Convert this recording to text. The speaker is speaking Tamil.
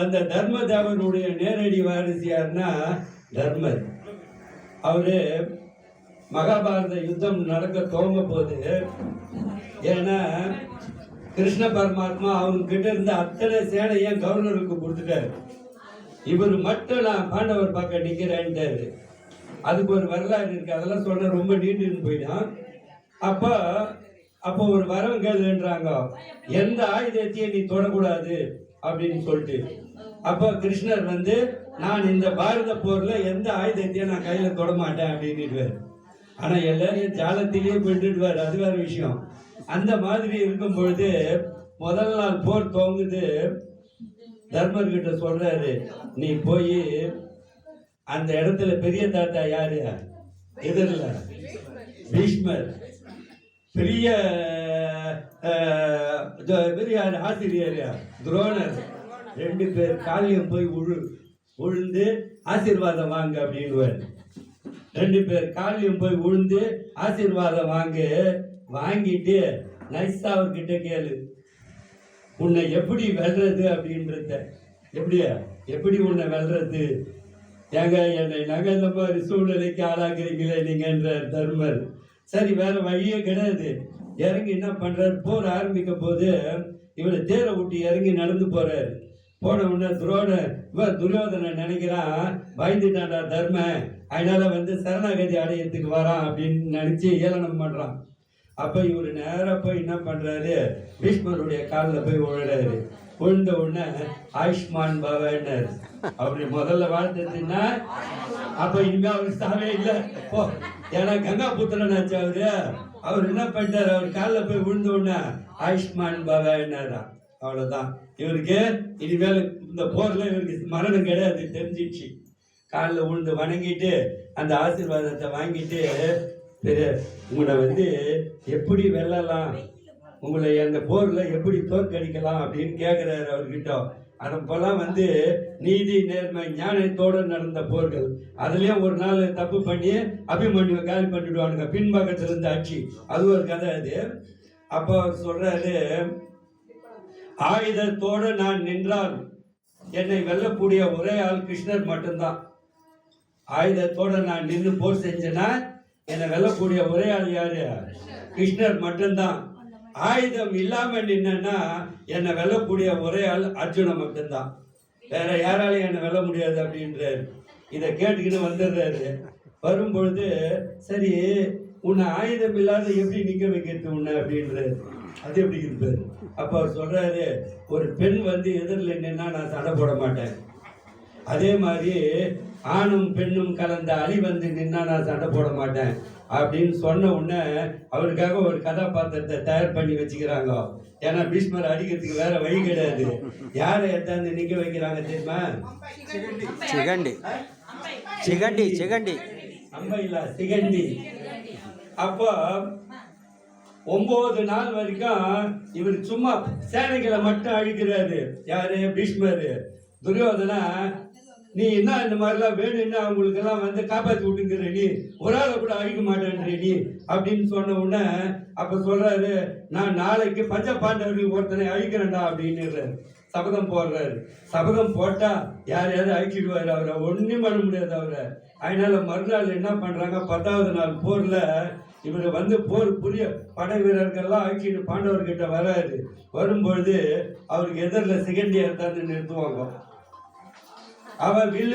அந்த தர்ம தேவனுடைய நேரடி வாரிசு யாருன்னா தர்மர். அவரு மகாபாரத யுத்தம் நடக்க துவங்க போது ஏன்னா கிருஷ்ண பரமாத்மா அவங்க கிட்ட இருந்த அத்தனை சேனையும் கவர்னருக்கு கொடுத்துட்டாரு. இவர் மட்டும் நான் பாண்டவர் பக்கம் நிற்கிறேன்ட்டாரு அதுக்கு ஒரு வரலாறு இருக்கு. அதெல்லாம் சொன்ன ரொம்ப நீண்டுன்னு போயிடும். அப்போ அப்போ ஒரு வரம் கேளுன்றாங்க. எந்த ஆயுதத்தையும் நீ தொடக்கூடாது. அப்படின்னு சொல்லிட்டு. அப்போ கிருஷ்ணர் வந்து நான் இந்த பாரத போரில் எந்த ஆயுதத்தையும் நான் கையில் தொடமாட்டேன் அப்படின்னுடுவார். ஆனால் எல்லாரையும் ஜாலத்திலேயே விட்டுடுவார் அது வேறு விஷயம். அந்த மாதிரி இருக்கும் பொழுது முதல் நாள் போர் துவங்குது. தர்மர் கிட்ட சொல்றாரு நீ போய் அந்த இடத்துல பெரிய தாத்தா யாரு? எதிரில். பீஷ்மர். பெரிய பெரிய ஆசிரியர் துரோணர். ரெண்டு பேர் காலியம் போய் உழு உழுந்து ஆசீர்வாதம் வாங்க அப்படின்னுவார். ரெண்டு பேர் காலியம் போய் உழுந்து ஆசீர்வாதம் வாங்க வாங்கிட்டு நைஸா அவர்கிட்ட கேளு. உன்னை எப்படி வெல்றது அப்படின்றத. எப்படியா? எப்படி உன்னை வெல்றது? ஏங்க என்னை நகை இந்த மாதிரி சூழ்நிலைக்கு ஆளாக்குறீங்களே நீங்கன்ற தர்மர். சரி வேற வழியே கிடையாது. இறங்கி என்ன பண்றாரு? போர் ஆரம்பிக்க போது இவரை தேரை விட்டு இறங்கி நடந்து போறாரு. போன உடனே துரோட இவன் துரியோதனை நினைக்கிறான்? பயந்துட்டான்டா தர்ம அதனால வந்து சரணாகதி அடையத்துக்கு வரான் அப்படின்னு நினைச்சு ஏளனம் பண்றான். அப்ப இவர் நேராக போய் என்ன பண்றாரு? பீஷ்மருடைய காலில் போய் விழுறாரு விழுந்த உடனே ஆயுஷ்மான் பவன்னர் அப்படி முதல்ல வாழ்ந்ததுன்னா அப்ப இனிமே அவருக்கு சாவே இல்லை. போ ஏன்னா கங்கா புத்திரன் ஆச்சு அவரு. அவர் என்ன பண்ணிட்டாரு? அவர் காலில் போய் விழுந்த உடனே ஆயுஷ்மான் பவன்னாரா அவ்வளோதான் இவருக்கு இனிமேல் இந்த போரில் இவருக்கு மரணம் கிடையாது தெரிஞ்சிடுச்சு. காலில் விழுந்து வணங்கிட்டு அந்த ஆசீர்வாதத்தை வாங்கிட்டு பெரிய உங்களை வந்து எப்படி வெல்லலாம்? உங்களை அந்த போரில் எப்படி தோற்கடிக்கலாம் அப்படின்னு கேட்குறாரு அவர்கிட்ட. அதப்பெல்லாம் வந்து நீதி நேர்மை ஞானத்தோடு நடந்த போர்கள். அதுலேயும் ஒரு நாள் தப்பு பண்ணி அபிமன்யுவை காலி பண்ணிடுவானுங்க. பின்பக்கத்தில் இருந்த ஆட்சி. அது ஒரு கதை அது. அப்போ அவர் சொல்கிறாரு ஆயுதத்தோடு நான் நின்றால் என்னை வெல்லக்கூடிய ஒரே ஆள் கிருஷ்ணர் மட்டும்தான். ஆயுதத்தோட நான் நின்று போர் செஞ்சேன்னா என்னை வெல்லக்கூடிய ஒரே ஆள் யார்? கிருஷ்ணர் மட்டும்தான். ஆயுதம் இல்லாம நின்னா என்னை வெல்லக்கூடிய ஒரே ஆள் அர்ஜுனன் மட்டும்தான். வேற யாராலையும் என்னை வெல்ல முடியாது அப்படின்றாரு. இதை கேட்டுக்கிட்டு வந்துடுறாரு. வரும்பொழுது சரி உன்னை ஆயுதம் இல்லாத எப்படி நிக்க வைக்கிறது உன்னை அப்படின்றாரு. அது எப்படி இருப்பாரு? அப்ப அவர் சொல்றாரு ஒரு பெண் வந்து எதிரில் நின்னா நான் சண்டை போட மாட்டேன். அதே மாதிரி ஆணும் பெண்ணும் கலந்த அலி வந்து நின்னா நான் சண்டை போட மாட்டேன் அப்படின்னு சொன்ன உடனே அவருக்காக ஒரு கதாபாத்திரத்தை தயார் பண்ணி வச்சுக்கிறாங்க. ஏன்னா பீஷ்மர் அடிக்கிறதுக்கு வேற வழி கிடையாது. யாரை எடுத்தாந்து நிக்க வைக்கிறாங்க தெரியுமா? சிகண்டி. சிகண்டி சிகண்டி. அம்பையில சிகண்டி. அப்போ ஒன்பது நாள் வரைக்கும் இவர் சும்மா சேனைகளை மட்டும் அழிக்கிறாரு. யாரு? பீஷ்மர். துரியோதனா நீ என்ன இந்த மாதிரிலாம் வேணும்னு அவங்களுக்கெல்லாம் வந்து காப்பாற்றி விட்டுங்கிற நீ. ஒரு ஆளை கூட அழிக்க மாட்டேன்ற நீ. அப்படின்னு சொன்ன உடனே அப்ப சொல்றாரு நான் நாளைக்கு பஞ்ச பாண்டவர்கள் ஒருத்தனை அழிக்கிறேன்டா அப்படின்னு சபதம் போடுறாரு. சபதம் போட்டா யார் யாரும் அழிச்சிடுவாரு அவரை? ஒன்றும் பண்ண முடியாது அவரை. அதனால மறுநாள் என்ன பண்றாங்க? பத்தாவது நாள் போர்ல இவர் வந்து போர் புரிய படை வீரர்கள்லாம் அழிச்சிட்டு பாண்டவர்கிட்ட வராரு. வரும்பொழுது அவருக்கு எதிரில் செகண்ட் இயர் தான் நிறுத்துவாங்க. அவர் வில்லு